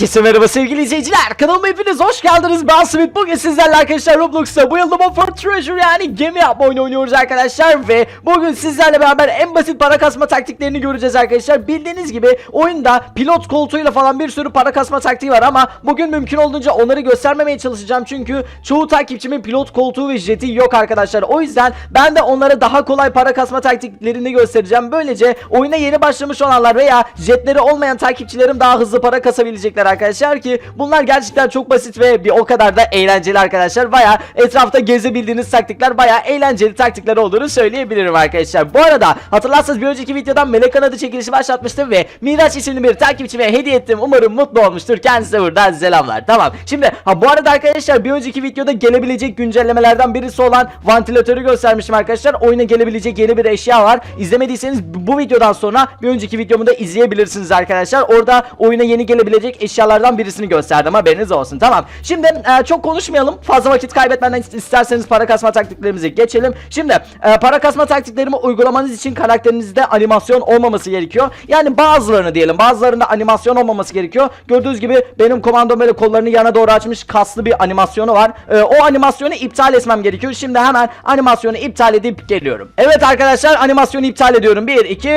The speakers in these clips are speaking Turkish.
Herkese merhaba sevgili izleyiciler. Kanalıma hepiniz hoş geldiniz. Ben Smith. Bugün sizlerle arkadaşlar Roblox'ta Build Up for Treasure yani gemi yapma oyunu oynuyoruz arkadaşlar. Ve bugün sizlerle beraber en basit para kasma taktiklerini göreceğiz arkadaşlar. Bildiğiniz gibi oyunda pilot koltuğuyla falan bir sürü para kasma taktiği var ama bugün mümkün olduğunca onları göstermemeye çalışacağım. Çünkü çoğu takipçimin pilot koltuğu ve jeti yok arkadaşlar. O yüzden ben de onlara daha kolay para kasma taktiklerini göstereceğim. Böylece oyuna yeni başlamış olanlar veya jetleri olmayan takipçilerim daha hızlı para kasabilecekler arkadaşlar ki bunlar gerçekten çok basit ve bir o kadar da eğlenceli arkadaşlar. Baya etrafta gezebildiğiniz taktikler baya eğlenceli taktikler olduğunu söyleyebilirim arkadaşlar. Bu arada hatırlarsanız bir önceki videodan Melek Kanadı çekilişi başlatmıştım ve Miraç isimli bir takipçime hediye ettim. Umarım mutlu olmuştur. Kendisine buradan selamlar. Tamam. Şimdi ha bu arada arkadaşlar bir önceki videoda gelebilecek güncellemelerden birisi olan vantilatörü göstermiştim arkadaşlar. Oyuna gelebilecek yeni bir eşya var. İzlemediyseniz bu videodan sonra bir önceki videomu da izleyebilirsiniz arkadaşlar. Orada oyuna yeni gelebilecek eşyalardan birisini gösterdim. Haberiniz olsun. Tamam. Şimdi e, çok konuşmayalım. Fazla vakit kaybetmeden isterseniz para kasma taktiklerimizi geçelim. Şimdi e, para kasma taktiklerimi uygulamanız için karakterinizde animasyon olmaması gerekiyor. Yani bazılarını diyelim. Bazılarında animasyon olmaması gerekiyor. Gördüğünüz gibi benim komandom böyle kollarını yana doğru açmış kaslı bir animasyonu var. E, o animasyonu iptal etmem gerekiyor. Şimdi hemen animasyonu iptal edip geliyorum. Evet arkadaşlar animasyonu iptal ediyorum. 1, 2,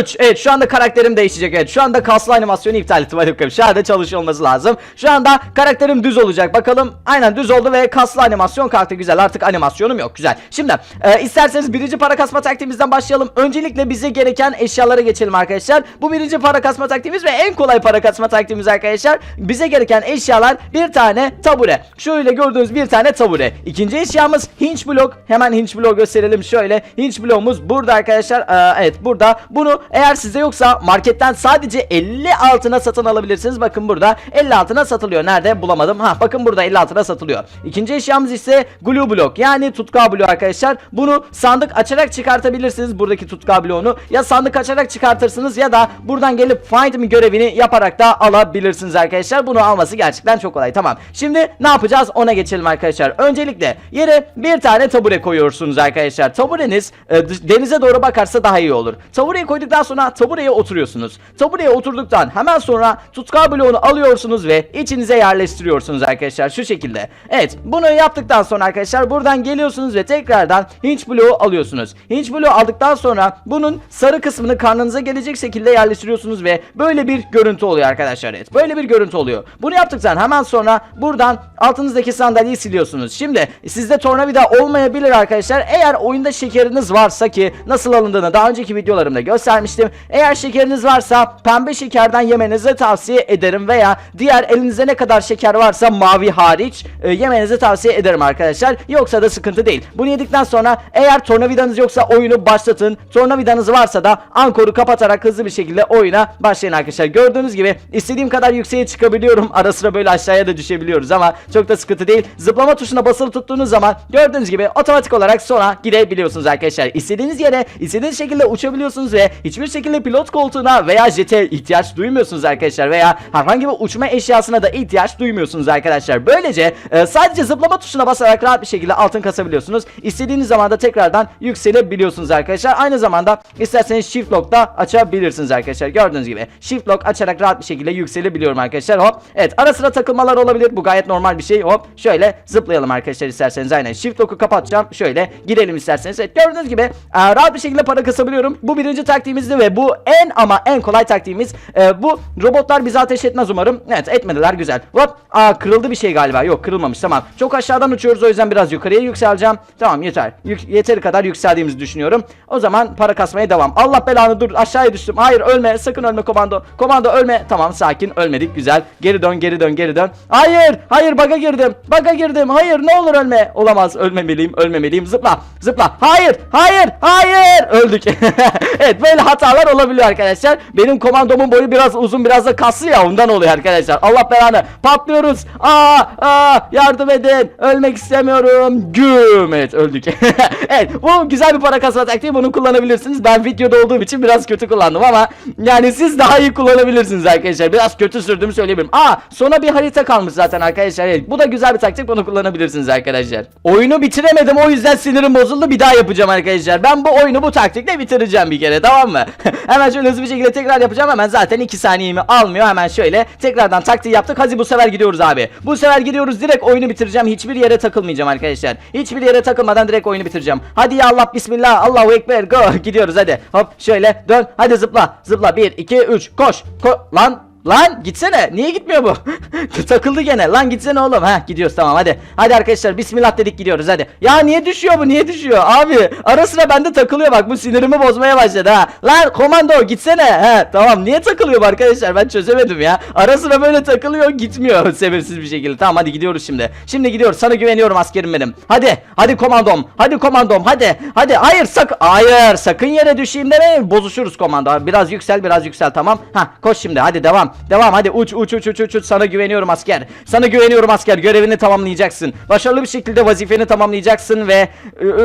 3. Evet şu anda karakterim değişecek. Evet şu anda kaslı animasyonu iptal ettim. Hadi bakalım. Şu anda çalışıyor olması lazım. Şu anda karakterim düz olacak. Bakalım. Aynen düz oldu ve kaslı animasyon kalktı. Güzel. Artık animasyonum yok. Güzel. Şimdi e, isterseniz birinci para kasma taktiğimizden başlayalım. Öncelikle bize gereken eşyalara geçelim arkadaşlar. Bu birinci para kasma taktiğimiz ve en kolay para kasma taktiğimiz arkadaşlar. Bize gereken eşyalar bir tane tabure. Şöyle gördüğünüz bir tane tabure. İkinci eşyamız hinge blok. Hemen hinge blok gösterelim şöyle. Hinge bloğumuz burada arkadaşlar. Ee, evet burada. Bunu eğer sizde yoksa marketten sadece 50 altına satın alabilirsiniz. Bakın burada 50 altına satılıyor. Nerede? Bulamadım. Ha bakın burada 50 altına satılıyor. İkinci eşyamız ise glue blok. Yani tutkal bloğu arkadaşlar. Bunu sandık açarak çıkartabilirsiniz. Buradaki tutkal bloğunu. Ya sandık açarak çıkartırsınız ya da buradan gelip find me görevini yaparak da alabilirsiniz arkadaşlar. Bunu alması gerçekten çok kolay. Tamam. Şimdi ne yapacağız? Ona geçelim arkadaşlar. Öncelikle yere bir tane tabure koyuyorsunuz arkadaşlar. Tabureniz e, denize doğru bakarsa daha iyi olur. Tabureyi koyduktan sonra tabureye oturuyorsunuz. Tabureye oturduktan hemen sonra tutkal bloğunu alıyorsunuz ve içinize yerleştiriyorsunuz arkadaşlar şu şekilde. Evet bunu yaptıktan sonra arkadaşlar buradan geliyorsunuz ve tekrardan hinge bloğu alıyorsunuz. Hinge bloğu aldıktan sonra bunun sarı kısmını karnınıza gelecek şekilde yerleştiriyorsunuz ve böyle bir görüntü oluyor arkadaşlar. Evet böyle bir görüntü oluyor. Bunu yaptıktan hemen sonra buradan altınızdaki sandalyeyi siliyorsunuz. Şimdi sizde tornavida olmayabilir arkadaşlar. Eğer oyunda şekeriniz varsa ki nasıl alındığını daha önceki videolarımda göstermiştim. Eğer şekeriniz varsa pembe şekerden yemenizi tavsiye ederim veya diğer elinizde ne kadar şeker varsa mavi hariç e, yemenizi tavsiye ederim arkadaşlar. Yoksa da sıkıntı değil. Bunu yedikten sonra eğer tornavidanız yoksa oyunu başlatın. Tornavidanız varsa da ankoru kapatarak hızlı bir şekilde oyuna başlayın arkadaşlar. Gördüğünüz gibi istediğim kadar yükseğe çıkabiliyorum. Ara sıra böyle aşağıya da düşebiliyoruz ama çok da sıkıntı değil. Zıplama tuşuna basılı tuttuğunuz zaman gördüğünüz gibi otomatik olarak sonra gidebiliyorsunuz arkadaşlar. İstediğiniz yere istediğiniz şekilde uçabiliyorsunuz ve hiçbir şekilde pilot koltuğuna veya jete ihtiyaç duymuyorsunuz arkadaşlar veya herhangi bir uçma eşyasına da ihtiyaç duymuyorsunuz arkadaşlar. Böylece e, sadece zıplama tuşuna basarak rahat bir şekilde altın kasabiliyorsunuz. İstediğiniz zaman da tekrardan yükselebiliyorsunuz arkadaşlar. Aynı zamanda isterseniz shift lock da açabilirsiniz arkadaşlar. Gördüğünüz gibi shift lock açarak rahat bir şekilde yükselebiliyorum arkadaşlar. Hop. Evet ara sıra takılmalar olabilir. Bu gayet normal bir şey. Hop. Şöyle zıplayalım arkadaşlar isterseniz. Aynen shift lock'u kapatacağım. Şöyle girelim isterseniz. Evet gördüğünüz gibi e, rahat bir şekilde para kasabiliyorum. Bu birinci taktiğimizdi ve bu en ama en kolay taktiğimiz. E, bu robotlar bizi ateş etmez umarım. Evet etmediler güzel. Hop. Aa kırıldı bir şey galiba. Yok kırılmamış tamam. Çok aşağıdan uçuyoruz o yüzden biraz yukarıya yükseleceğim. Tamam yeter. Yük- yeteri kadar yükseldiğimizi düşünüyorum. O zaman para kasmaya devam. Allah belanı dur aşağıya düştüm. Hayır ölme sakın ölme komando. Komando ölme. Tamam sakin ölmedik güzel. Geri dön geri dön geri dön. Hayır hayır baga girdim. Baga girdim. Hayır ne olur ölme. Olamaz ölmemeliyim ölmemeliyim. Zıpla zıpla. Hayır hayır hayır. Öldük. evet böyle hatalar olabiliyor arkadaşlar. Benim komandomun boyu biraz uzun biraz da kaslı ya ondan oluyor arkadaşlar. Allah belanı. Patlıyoruz. Aa aa yardım edin. Ölmek istemiyorum. Güm. Evet öldük. evet bu güzel bir para kasma taktiği bunu kullanabilirsiniz. Ben videoda olduğum için biraz kötü kullandım ama yani siz daha iyi kullanabilirsiniz arkadaşlar. Biraz kötü sürdüğümü söyleyebilirim. Aa sona bir harita kalmış zaten arkadaşlar. Evet, bu da güzel bir taktik bunu kullanabilirsiniz arkadaşlar. Oyunu bitiremedim o yüzden sinirim bozuldu. Bir daha yapacağım arkadaşlar. Ben bu oyunu bu taktikle bitireceğim bir kere tamam mı? hemen şöyle hızlı bir şekilde tekrar yapacağım. Hemen zaten 2 saniyemi almıyor. Hemen şöyle şekilde tekrardan taktiği yaptık. Hadi bu sefer gidiyoruz abi. Bu sefer gidiyoruz direkt oyunu bitireceğim. Hiçbir yere takılmayacağım arkadaşlar. Hiçbir yere takılmadan direkt oyunu bitireceğim. Hadi ya Allah bismillah. Allahu ekber. Go. Gidiyoruz hadi. Hop şöyle dön. Hadi zıpla. Zıpla 1 2 3 koş. Ko lan Lan gitsene. Niye gitmiyor bu? Takıldı gene. Lan gitsene oğlum. Ha gidiyoruz tamam hadi. Hadi arkadaşlar bismillah dedik gidiyoruz hadi. Ya niye düşüyor bu? Niye düşüyor? Abi ara sıra bende takılıyor bak. Bu sinirimi bozmaya başladı ha. Lan komando gitsene. He tamam. Niye takılıyor bu arkadaşlar? Ben çözemedim ya. Ara sıra böyle takılıyor gitmiyor sebepsiz bir şekilde. Tamam hadi gidiyoruz şimdi. Şimdi gidiyoruz. Sana güveniyorum askerim benim. Hadi. Hadi komandom. Hadi komandom. Hadi. Hadi. Hayır sak Hayır. Sakın yere düşeyim deme. Bozuşuruz komando. Biraz yüksel biraz yüksel tamam. Ha koş şimdi. Hadi devam. Devam hadi uç uç uç uç uç uç sana güveniyorum asker. Sana güveniyorum asker. Görevini tamamlayacaksın. Başarılı bir şekilde vazifeni tamamlayacaksın ve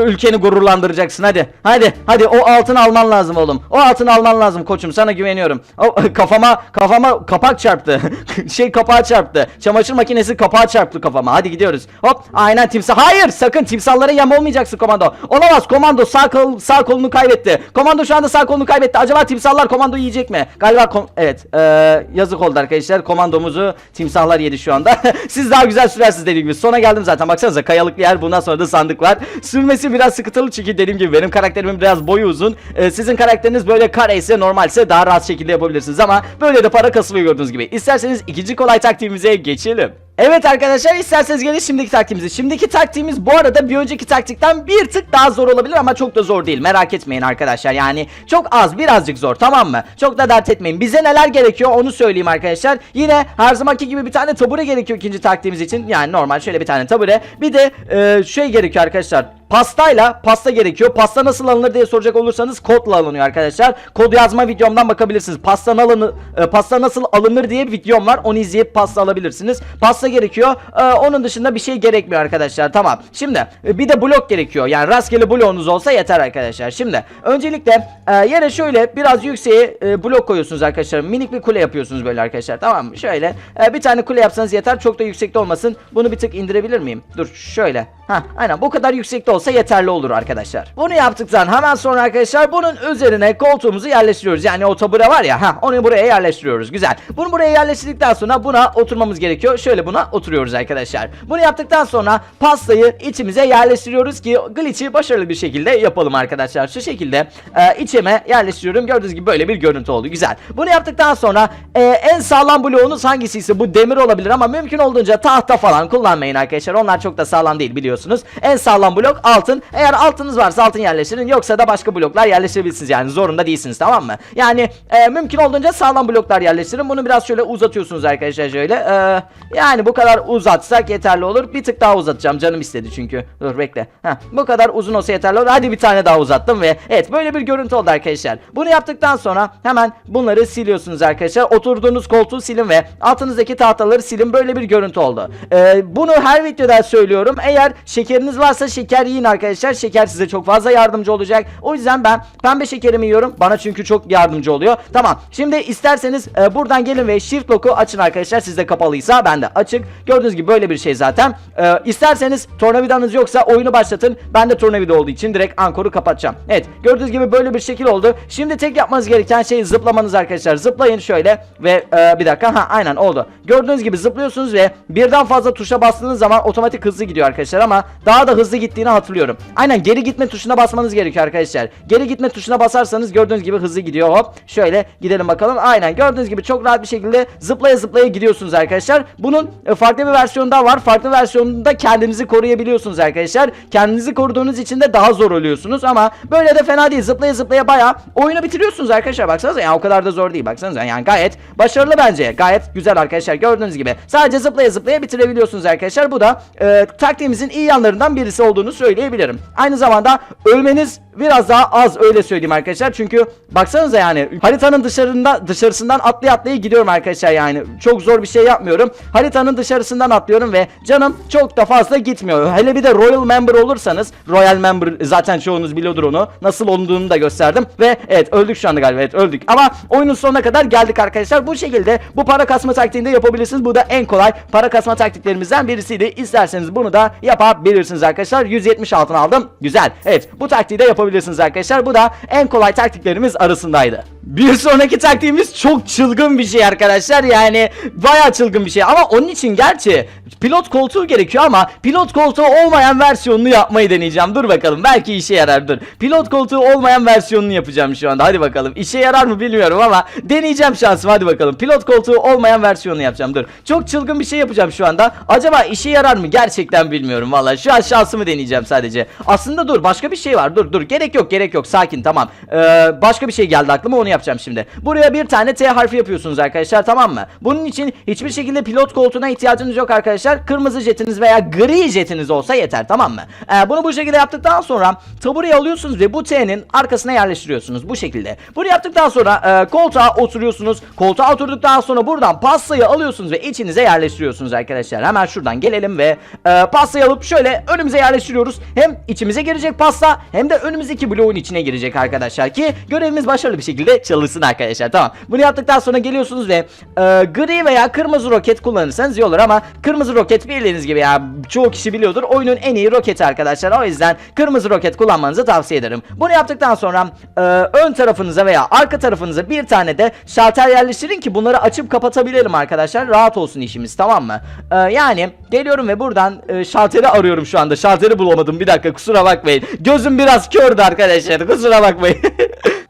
ülkeni gururlandıracaksın. Hadi. Hadi. Hadi o altını alman lazım oğlum. O altını alman lazım koçum. Sana güveniyorum. O kafama kafama kapak çarptı. şey kapağı çarptı. Çamaşır makinesi kapağı çarptı kafama. Hadi gidiyoruz. Hop. Aynen timsah. Hayır sakın timsahlara yem olmayacaksın komando. Olamaz komando sağ kol sağ kolunu kaybetti. Komando şu anda sağ kolunu kaybetti. Acaba timsahlar komando yiyecek mi? Galiba kom- evet. Eee yazık oldu arkadaşlar. Komandomuzu timsahlar yedi şu anda. Siz daha güzel sürersiniz dediğim gibi. Sona geldim zaten. Baksanıza kayalık bir yer. Bundan sonra da sandık var. Sürmesi biraz sıkıntılı çünkü dediğim gibi benim karakterimin biraz boyu uzun. Ee, sizin karakteriniz böyle kare ise normalse daha rahat şekilde yapabilirsiniz ama böyle de para kasılıyor gördüğünüz gibi. İsterseniz ikinci kolay taktiğimize geçelim. Evet arkadaşlar isterseniz gelin şimdiki taktiğimize. Şimdiki taktiğimiz bu arada bir önceki taktikten bir tık daha zor olabilir ama çok da zor değil. Merak etmeyin arkadaşlar. Yani çok az birazcık zor tamam mı? Çok da dert etmeyin. Bize neler gerekiyor onu söyleyeyim arkadaşlar. Yine her zamanki gibi bir tane tabure gerekiyor ikinci taktiğimiz için. Yani normal şöyle bir tane tabure. Bir de e, şey gerekiyor arkadaşlar. Pastayla pasta gerekiyor. Pasta nasıl alınır diye soracak olursanız kodla alınıyor arkadaşlar. Kod yazma videomdan bakabilirsiniz. Pasta, alını, e, pasta nasıl alınır diye bir videom var. Onu izleyip pasta alabilirsiniz. Pasta gerekiyor. E, onun dışında bir şey gerekmiyor arkadaşlar. Tamam. Şimdi e, bir de blok gerekiyor. Yani rastgele bloğunuz olsa yeter arkadaşlar. Şimdi öncelikle e, yere şöyle biraz yükseğe e, blok koyuyorsunuz arkadaşlar. Minik bir kule yapıyorsunuz böyle arkadaşlar. Tamam mı? Şöyle e, bir tane kule yapsanız yeter. Çok da yüksekte olmasın. Bunu bir tık indirebilir miyim? Dur şöyle. Ha, aynen bu kadar yüksekte olsa yeterli olur arkadaşlar. Bunu yaptıktan hemen sonra arkadaşlar bunun üzerine koltuğumuzu yerleştiriyoruz. Yani o tabure var ya ha onu buraya yerleştiriyoruz. Güzel. Bunu buraya yerleştirdikten sonra buna oturmamız gerekiyor. Şöyle buna oturuyoruz arkadaşlar. Bunu yaptıktan sonra pastayı içimize yerleştiriyoruz ki glitch'i başarılı bir şekilde yapalım arkadaşlar. Şu şekilde e, içime yerleştiriyorum. Gördüğünüz gibi böyle bir görüntü oldu. Güzel. Bunu yaptıktan sonra e, en sağlam bloğunuz hangisi ise bu demir olabilir ama mümkün olduğunca tahta falan kullanmayın arkadaşlar. Onlar çok da sağlam değil biliyorsunuz. En sağlam blok altın. Eğer altınız varsa altın yerleştirin. Yoksa da başka bloklar yerleştirebilirsiniz. Yani zorunda değilsiniz tamam mı? Yani e, mümkün olduğunca sağlam bloklar yerleştirin. Bunu biraz şöyle uzatıyorsunuz arkadaşlar şöyle. E, yani bu kadar uzatsak yeterli olur. Bir tık daha uzatacağım. Canım istedi çünkü. Dur bekle. Heh, bu kadar uzun olsa yeterli olur. Hadi bir tane daha uzattım ve evet böyle bir görüntü oldu arkadaşlar. Bunu yaptıktan sonra hemen bunları siliyorsunuz arkadaşlar. Oturduğunuz koltuğu silin ve altınızdaki tahtaları silin. Böyle bir görüntü oldu. E, bunu her videoda söylüyorum. Eğer şekeriniz varsa şeker yiyin arkadaşlar. Şeker size çok fazla yardımcı olacak. O yüzden ben pembe şekerimi yiyorum. Bana çünkü çok yardımcı oluyor. Tamam. Şimdi isterseniz e, buradan gelin ve shift lock'u açın arkadaşlar. Sizde kapalıysa ben de açık. Gördüğünüz gibi böyle bir şey zaten. E, isterseniz tornavidanız yoksa oyunu başlatın. Ben de tornavida olduğu için direkt ankoru kapatacağım. Evet. Gördüğünüz gibi böyle bir şekil oldu. Şimdi tek yapmanız gereken şey zıplamanız arkadaşlar. Zıplayın şöyle ve e, bir dakika. Ha aynen oldu. Gördüğünüz gibi zıplıyorsunuz ve birden fazla tuşa bastığınız zaman otomatik hızlı gidiyor arkadaşlar ama daha da hızlı gittiğini hatırlıyorum. Aynen geri gitme tuşuna basmanız gerekiyor arkadaşlar. Geri gitme tuşuna basarsanız gördüğünüz gibi hızlı gidiyor. Hop şöyle gidelim bakalım. Aynen gördüğünüz gibi çok rahat bir şekilde zıplaya zıplaya gidiyorsunuz arkadaşlar. Bunun e, farklı bir versiyonu daha var. Farklı versiyonunda kendinizi koruyabiliyorsunuz arkadaşlar. Kendinizi koruduğunuz için de daha zor ölüyorsunuz ama böyle de fena değil. Zıplaya zıplaya baya oyunu bitiriyorsunuz arkadaşlar. Baksanıza yani o kadar da zor değil. Baksanıza yani gayet başarılı bence. Gayet güzel arkadaşlar. Gördüğünüz gibi sadece zıplaya zıplaya bitirebiliyorsunuz arkadaşlar. Bu da e, taktiğimizin iyi yanlarından birisi olduğunu söyleyebilirim. Aynı zamanda ölmeniz biraz daha az öyle söyleyeyim arkadaşlar. Çünkü baksanıza yani haritanın dışarında dışarısından atlaya atlaya gidiyorum arkadaşlar yani. Çok zor bir şey yapmıyorum. Haritanın dışarısından atlıyorum ve canım çok da fazla gitmiyor. Hele bir de Royal Member olursanız Royal Member zaten çoğunuz biliyordur onu. Nasıl olduğunu da gösterdim ve evet öldük şu anda galiba evet öldük. Ama oyunun sonuna kadar geldik arkadaşlar. Bu şekilde bu para kasma taktiğini de yapabilirsiniz. Bu da en kolay para kasma taktiklerimizden birisiydi. İsterseniz bunu da yapabilirsiniz arkadaşlar. 170 70 altın aldım. Güzel. Evet bu taktiği de yapabilirsiniz arkadaşlar. Bu da en kolay taktiklerimiz arasındaydı. Bir sonraki taktiğimiz çok çılgın bir şey arkadaşlar. Yani bayağı çılgın bir şey. Ama onun için gerçi pilot koltuğu gerekiyor ama pilot koltuğu olmayan versiyonunu yapmayı deneyeceğim. Dur bakalım belki işe yarar dur. Pilot koltuğu olmayan versiyonunu yapacağım şu anda. Hadi bakalım. İşe yarar mı bilmiyorum ama deneyeceğim şansım. Hadi bakalım. Pilot koltuğu olmayan versiyonunu yapacağım. Dur. Çok çılgın bir şey yapacağım şu anda. Acaba işe yarar mı? Gerçekten bilmiyorum vallahi. Şu an şansımı deneyeceğim sadece. Aslında dur başka bir şey var. Dur dur. Gerek yok gerek yok. Sakin tamam. Ee, başka bir şey geldi aklıma onu yapacağım şimdi. Buraya bir tane T harfi yapıyorsunuz arkadaşlar tamam mı? Bunun için hiçbir şekilde pilot koltuğuna ihtiyacınız yok arkadaşlar. Kırmızı jetiniz veya gri jetiniz olsa yeter tamam mı? Ee, bunu bu şekilde yaptıktan sonra tabureyi alıyorsunuz ve bu T'nin arkasına yerleştiriyorsunuz bu şekilde. Bunu yaptıktan sonra e, koltuğa oturuyorsunuz. Koltuğa oturduktan sonra buradan pastayı alıyorsunuz ve içinize yerleştiriyorsunuz arkadaşlar. Hemen şuradan gelelim ve e, pastayı alıp şöyle önümüze yerleştiriyoruz. Hem içimize girecek pasta hem de önümüzdeki bloğun içine girecek arkadaşlar ki görevimiz başarılı bir şekilde çalışsın arkadaşlar. Tamam. Bunu yaptıktan sonra geliyorsunuz ve e, gri veya kırmızı roket kullanırsanız iyi olur ama kırmızı roket bildiğiniz gibi ya çoğu kişi biliyordur. Oyunun en iyi roketi arkadaşlar. O yüzden kırmızı roket kullanmanızı tavsiye ederim. Bunu yaptıktan sonra e, ön tarafınıza veya arka tarafınıza bir tane de şalter yerleştirin ki bunları açıp kapatabilirim arkadaşlar. Rahat olsun işimiz tamam mı? E, yani geliyorum ve buradan e, şalteri arıyorum şu anda. Şalteri bulamadım. Bir dakika kusura bakmayın. Gözüm biraz kördü arkadaşlar. Kusura bakmayın.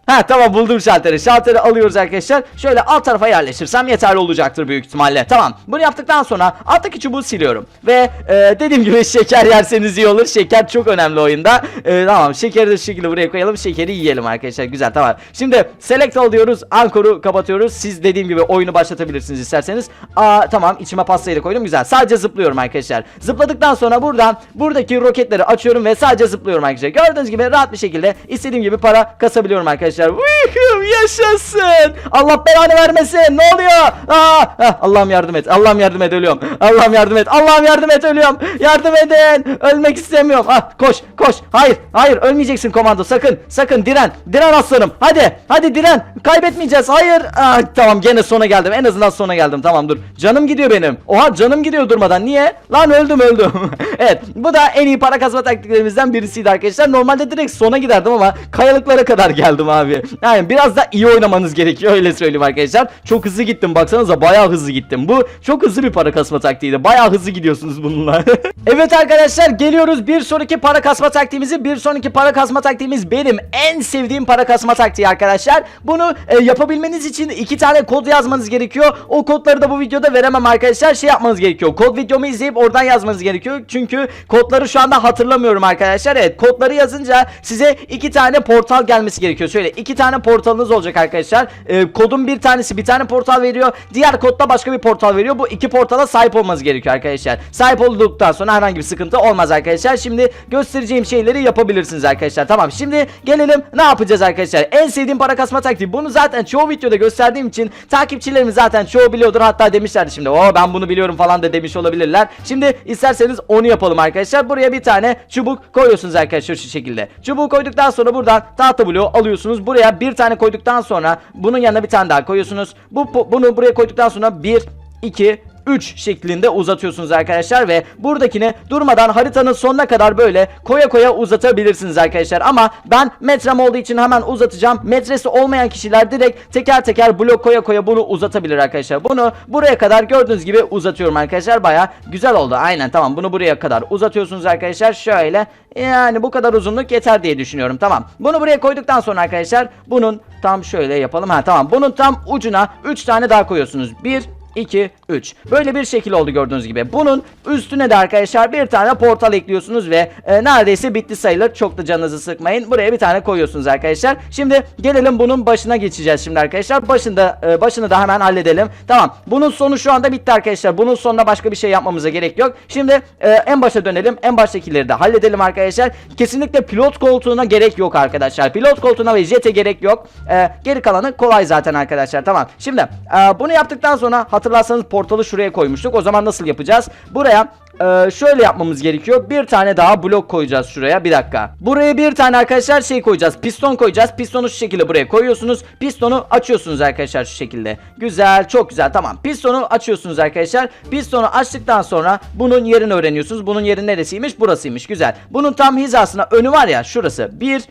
Ha tamam buldum şalteri. Şalteri alıyoruz arkadaşlar. Şöyle alt tarafa yerleştirsem yeterli olacaktır büyük ihtimalle. Tamam. Bunu yaptıktan sonra alttaki çubuğu siliyorum. Ve e, dediğim gibi şeker yerseniz iyi olur. Şeker çok önemli oyunda. E, tamam şekeri de şu şekilde buraya koyalım. Şekeri yiyelim arkadaşlar. Güzel tamam. Şimdi select all diyoruz. Ankor'u kapatıyoruz. Siz dediğim gibi oyunu başlatabilirsiniz isterseniz. Aa, tamam içime pastayı da koydum. Güzel. Sadece zıplıyorum arkadaşlar. Zıpladıktan sonra buradan buradaki roketleri açıyorum ve sadece zıplıyorum arkadaşlar. Gördüğünüz gibi rahat bir şekilde istediğim gibi para kasabiliyorum arkadaşlar. Woohoo, yaşasın. Allah belanı vermesin. Ne oluyor? Aa, ah, Allah'ım yardım et. Allah'ım yardım et ölüyorum. Allah'ım yardım et. Allah'ım yardım et ölüyorum. Yardım edin. Ölmek istemiyorum. Ah koş koş. Hayır hayır ölmeyeceksin komando. Sakın sakın diren. Diren aslanım. Hadi hadi diren. Kaybetmeyeceğiz. Hayır. Ah, tamam gene sona geldim. En azından sona geldim. Tamam dur. Canım gidiyor benim. Oha canım gidiyor durmadan. Niye? Lan öldüm öldüm. evet bu da en iyi para kazma taktiklerimizden birisiydi arkadaşlar. Normalde direkt sona giderdim ama kayalıklara kadar geldim abi. Yani biraz da iyi oynamanız gerekiyor öyle söyleyeyim arkadaşlar. Çok hızlı gittim baksanıza bayağı hızlı gittim. Bu çok hızlı bir para kasma taktiğiydi. Bayağı hızlı gidiyorsunuz bununla. evet arkadaşlar geliyoruz bir sonraki para kasma taktiğimizi. Bir sonraki para kasma taktiğimiz benim en sevdiğim para kasma taktiği arkadaşlar. Bunu e, yapabilmeniz için iki tane kod yazmanız gerekiyor. O kodları da bu videoda veremem arkadaşlar. Şey yapmanız gerekiyor. Kod videomu izleyip oradan yazmanız gerekiyor. Çünkü kodları şu anda hatırlamıyorum arkadaşlar. Evet kodları yazınca size iki tane portal gelmesi gerekiyor. Şöyle iki tane portalınız olacak arkadaşlar. Ee, kodun bir tanesi bir tane portal veriyor. Diğer kodda başka bir portal veriyor. Bu iki portala sahip olmanız gerekiyor arkadaşlar. Sahip olduktan sonra herhangi bir sıkıntı olmaz arkadaşlar. Şimdi göstereceğim şeyleri yapabilirsiniz arkadaşlar. Tamam şimdi gelelim ne yapacağız arkadaşlar. En sevdiğim para kasma taktiği. Bunu zaten çoğu videoda gösterdiğim için takipçilerimiz zaten çoğu biliyordur. Hatta demişlerdi şimdi o ben bunu biliyorum falan da demiş olabilirler. Şimdi isterseniz onu yapalım arkadaşlar. Buraya bir tane çubuk koyuyorsunuz arkadaşlar şu şekilde. Çubuğu koyduktan sonra buradan tahta bloğu alıyorsunuz. Buraya bir tane koyduktan sonra bunun yanına bir tane daha koyuyorsunuz. Bu, bu bunu buraya koyduktan sonra 1 2 3 şeklinde uzatıyorsunuz arkadaşlar ve buradakini durmadan haritanın sonuna kadar böyle koya koya uzatabilirsiniz arkadaşlar. Ama ben metrem olduğu için hemen uzatacağım. Metresi olmayan kişiler direkt teker teker blok koya koya bunu uzatabilir arkadaşlar. Bunu buraya kadar gördüğünüz gibi uzatıyorum arkadaşlar. Baya güzel oldu. Aynen tamam. Bunu buraya kadar uzatıyorsunuz arkadaşlar. Şöyle yani bu kadar uzunluk yeter diye düşünüyorum. Tamam. Bunu buraya koyduktan sonra arkadaşlar bunun tam şöyle yapalım. Ha tamam. Bunun tam ucuna 3 tane daha koyuyorsunuz. 1 2, 3. Böyle bir şekil oldu gördüğünüz gibi. Bunun üstüne de arkadaşlar bir tane portal ekliyorsunuz ve e, neredeyse bitti sayılır. Çok da canınızı sıkmayın. Buraya bir tane koyuyorsunuz arkadaşlar. Şimdi gelelim bunun başına geçeceğiz şimdi arkadaşlar. Başında e, başını da hemen halledelim. Tamam. Bunun sonu şu anda bitti arkadaşlar. Bunun sonunda başka bir şey yapmamıza gerek yok. Şimdi e, en başa dönelim. En baştakileri de halledelim arkadaşlar. Kesinlikle pilot koltuğuna gerek yok arkadaşlar. Pilot koltuğuna ve jete gerek yok. E, geri kalanı kolay zaten arkadaşlar. Tamam. Şimdi e, bunu yaptıktan sonra hatırlarsanız portalı şuraya koymuştuk. O zaman nasıl yapacağız? Buraya ee, şöyle yapmamız gerekiyor. Bir tane daha blok koyacağız şuraya. Bir dakika. Buraya bir tane arkadaşlar şey koyacağız. Piston koyacağız. Pistonu şu şekilde buraya koyuyorsunuz. Pistonu açıyorsunuz arkadaşlar şu şekilde. Güzel, çok güzel. Tamam. Pistonu açıyorsunuz arkadaşlar. Pistonu açtıktan sonra bunun yerini öğreniyorsunuz. Bunun yeri neresiymiş? Burasıymış. Güzel. Bunun tam hizasına önü var ya şurası. 1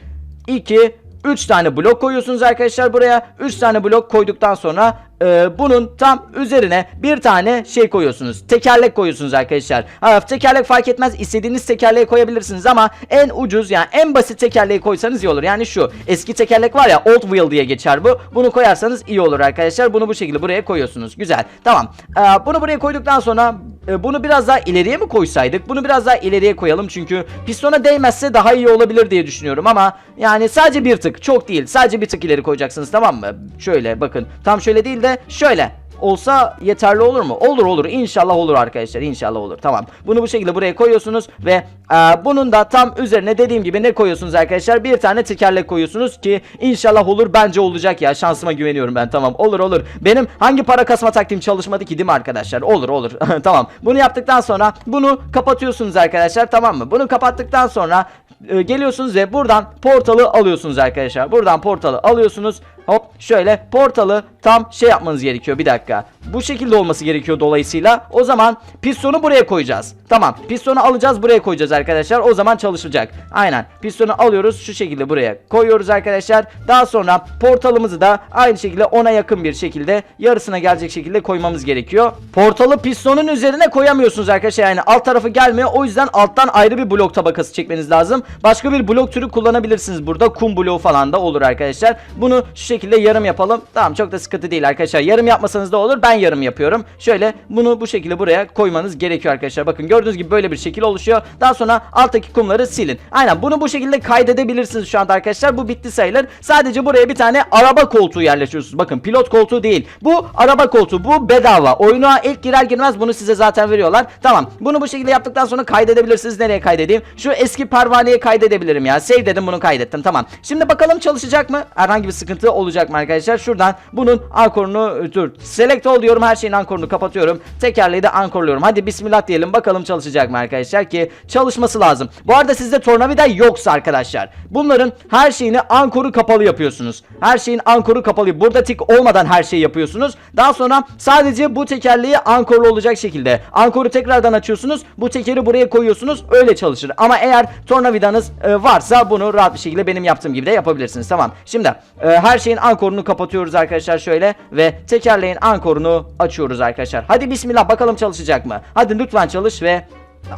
2 3 tane blok koyuyorsunuz arkadaşlar buraya. 3 tane blok koyduktan sonra e, bunun tam üzerine bir tane şey koyuyorsunuz. Tekerlek koyuyorsunuz arkadaşlar. Ha, tekerlek fark etmez. İstediğiniz tekerleği koyabilirsiniz ama en ucuz yani en basit tekerleği koysanız iyi olur. Yani şu eski tekerlek var ya old wheel diye geçer bu. Bunu koyarsanız iyi olur arkadaşlar. Bunu bu şekilde buraya koyuyorsunuz. Güzel. Tamam. E, bunu buraya koyduktan sonra e, bunu biraz daha ileriye mi koysaydık? Bunu biraz daha ileriye koyalım çünkü pistona değmezse daha iyi olabilir diye düşünüyorum ama yani sadece bir tık çok değil. Sadece bir tık ileri koyacaksınız tamam mı? Şöyle bakın. Tam şöyle değil de şöyle olsa yeterli olur mu? Olur olur. İnşallah olur arkadaşlar. İnşallah olur. Tamam. Bunu bu şekilde buraya koyuyorsunuz ve e, bunun da tam üzerine dediğim gibi ne koyuyorsunuz arkadaşlar? Bir tane tekerlek koyuyorsunuz ki inşallah olur. Bence olacak ya. Şansıma güveniyorum ben. Tamam. Olur olur. Benim hangi para kasma taktiğim çalışmadı ki değil mi arkadaşlar? Olur olur. tamam. Bunu yaptıktan sonra bunu kapatıyorsunuz arkadaşlar. Tamam mı? Bunu kapattıktan sonra e, geliyorsunuz ve buradan portalı alıyorsunuz arkadaşlar. Buradan portalı alıyorsunuz. Hop şöyle portalı tam şey yapmanız gerekiyor bir dakika. Bu şekilde olması gerekiyor dolayısıyla. O zaman pistonu buraya koyacağız. Tamam pistonu alacağız buraya koyacağız arkadaşlar. O zaman çalışacak. Aynen pistonu alıyoruz şu şekilde buraya koyuyoruz arkadaşlar. Daha sonra portalımızı da aynı şekilde ona yakın bir şekilde yarısına gelecek şekilde koymamız gerekiyor. Portalı pistonun üzerine koyamıyorsunuz arkadaşlar. Yani alt tarafı gelmiyor. O yüzden alttan ayrı bir blok tabakası çekmeniz lazım. Başka bir blok türü kullanabilirsiniz burada. Kum bloğu falan da olur arkadaşlar. Bunu şu şekilde yarım yapalım. Tamam çok da sıkıntı değil arkadaşlar. Yarım yapmasanız da olur. Ben yarım yapıyorum. Şöyle bunu bu şekilde buraya koymanız gerekiyor arkadaşlar. Bakın gördüğünüz gibi böyle bir şekil oluşuyor. Daha sonra alttaki kumları silin. Aynen bunu bu şekilde kaydedebilirsiniz şu anda arkadaşlar. Bu bitti sayılır. Sadece buraya bir tane araba koltuğu yerleştiriyorsunuz. Bakın pilot koltuğu değil. Bu araba koltuğu. Bu bedava. Oyuna ilk girer girmez bunu size zaten veriyorlar. Tamam. Bunu bu şekilde yaptıktan sonra kaydedebilirsiniz. Nereye kaydedeyim? Şu eski pervaneye kaydedebilirim ya. Save dedim bunu kaydettim. Tamam. Şimdi bakalım çalışacak mı? Herhangi bir sıkıntı olacak mı arkadaşlar? Şuradan bunun ankorunu dur. Select ol diyorum. Her şeyin ankorunu kapatıyorum. Tekerleği de ankorluyorum. Hadi bismillah diyelim. Bakalım çalışacak mı arkadaşlar ki çalışması lazım. Bu arada sizde tornavida yoksa arkadaşlar. Bunların her şeyini ankoru kapalı yapıyorsunuz. Her şeyin ankoru kapalı. Burada tik olmadan her şeyi yapıyorsunuz. Daha sonra sadece bu tekerleği ankorlu olacak şekilde. Ankoru tekrardan açıyorsunuz. Bu tekeri buraya koyuyorsunuz. Öyle çalışır. Ama eğer tornavidanız e, varsa bunu rahat bir şekilde benim yaptığım gibi de yapabilirsiniz. Tamam. Şimdi e, her şeyin ankorunu kapatıyoruz arkadaşlar şöyle ve tekerleğin ankorunu açıyoruz arkadaşlar. Hadi bismillah bakalım çalışacak mı? Hadi lütfen çalış ve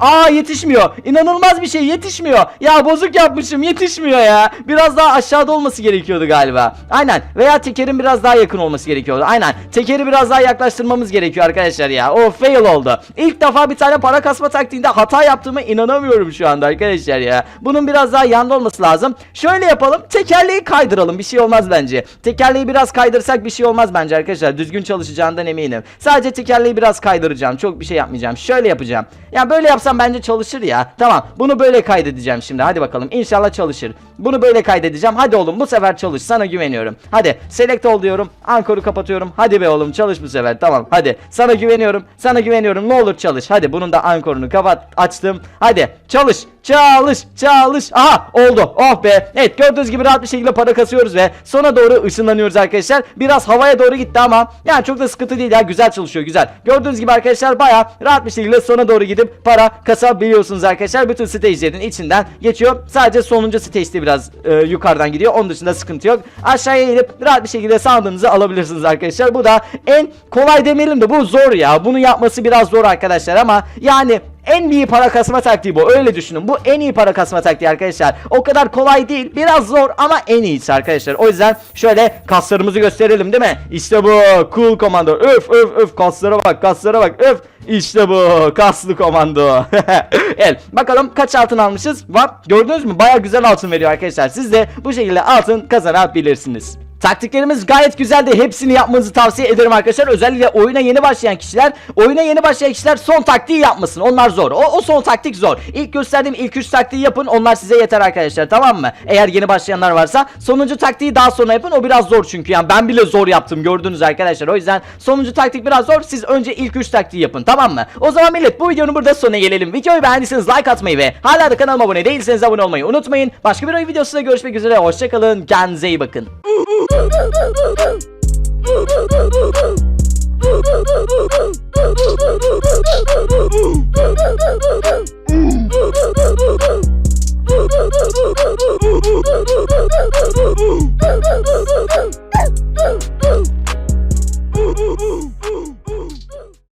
Aa yetişmiyor. İnanılmaz bir şey yetişmiyor. Ya bozuk yapmışım yetişmiyor ya. Biraz daha aşağıda olması gerekiyordu galiba. Aynen. Veya tekerin biraz daha yakın olması gerekiyordu. Aynen. Tekeri biraz daha yaklaştırmamız gerekiyor arkadaşlar ya. O fail oldu. İlk defa bir tane para kasma taktiğinde hata yaptığıma inanamıyorum şu anda arkadaşlar ya. Bunun biraz daha yanda olması lazım. Şöyle yapalım. Tekerleği kaydıralım. Bir şey olmaz bence. Tekerleği biraz kaydırsak bir şey olmaz bence arkadaşlar. Düzgün çalışacağından eminim. Sadece tekerleği biraz kaydıracağım. Çok bir şey yapmayacağım. Şöyle yapacağım. Ya böyle yapsam bence çalışır ya. Tamam. Bunu böyle kaydedeceğim şimdi. Hadi bakalım. İnşallah çalışır. Bunu böyle kaydedeceğim. Hadi oğlum bu sefer çalış. Sana güveniyorum. Hadi. Select ol diyorum. Ankoru kapatıyorum. Hadi be oğlum çalış bu sefer. Tamam. Hadi. Sana güveniyorum. Sana güveniyorum. Ne olur çalış. Hadi bunun da ankorunu kapat. Açtım. Hadi. Çalış. Çalış. Çalış. Aha oldu. Oh be. Evet gördüğünüz gibi rahat bir şekilde para kasıyoruz ve sona doğru ışınlanıyoruz arkadaşlar. Biraz havaya doğru gitti ama yani çok da sıkıntı değil ya. Güzel çalışıyor. Güzel. Gördüğünüz gibi arkadaşlar baya rahat bir şekilde sona doğru gidip para kasabiliyorsunuz arkadaşlar. Bütün stage'lerin içinden geçiyor. Sadece sonuncu stage'de biraz e, yukarıdan gidiyor. Onun dışında sıkıntı yok. Aşağıya inip rahat bir şekilde sandığınızı alabilirsiniz arkadaşlar. Bu da en kolay demeyelim de bu zor ya. Bunu yapması biraz zor arkadaşlar ama yani en iyi para kasma taktiği bu. Öyle düşünün. Bu en iyi para kasma taktiği arkadaşlar. O kadar kolay değil. Biraz zor ama en iyisi arkadaşlar. O yüzden şöyle kaslarımızı gösterelim değil mi? İşte bu. Cool komando. Öf öf öf kaslara bak kaslara bak. Öf. İşte bu. Kaslı komando. evet. Bakalım kaç altın almışız? Var. Gördünüz mü? Baya güzel altın veriyor arkadaşlar. Siz de bu şekilde altın kazanabilirsiniz. Taktiklerimiz gayet güzeldi. Hepsini yapmanızı tavsiye ederim arkadaşlar. Özellikle oyuna yeni başlayan kişiler, oyuna yeni başlayan kişiler son taktiği yapmasın. Onlar zor. O, o son taktik zor. İlk gösterdiğim ilk 3 taktiği yapın. Onlar size yeter arkadaşlar. Tamam mı? Eğer yeni başlayanlar varsa sonuncu taktiği daha sonra yapın. O biraz zor çünkü. Yani ben bile zor yaptım gördünüz arkadaşlar. O yüzden sonuncu taktik biraz zor. Siz önce ilk 3 taktiği yapın. Tamam mı? O zaman millet bu videonun burada sonuna gelelim. Videoyu beğendiyseniz like atmayı ve hala da kanalıma abone değilseniz abone olmayı unutmayın. Başka bir oyun videosunda görüşmek üzere. Hoşçakalın. Kendinize iyi bakın. Boom!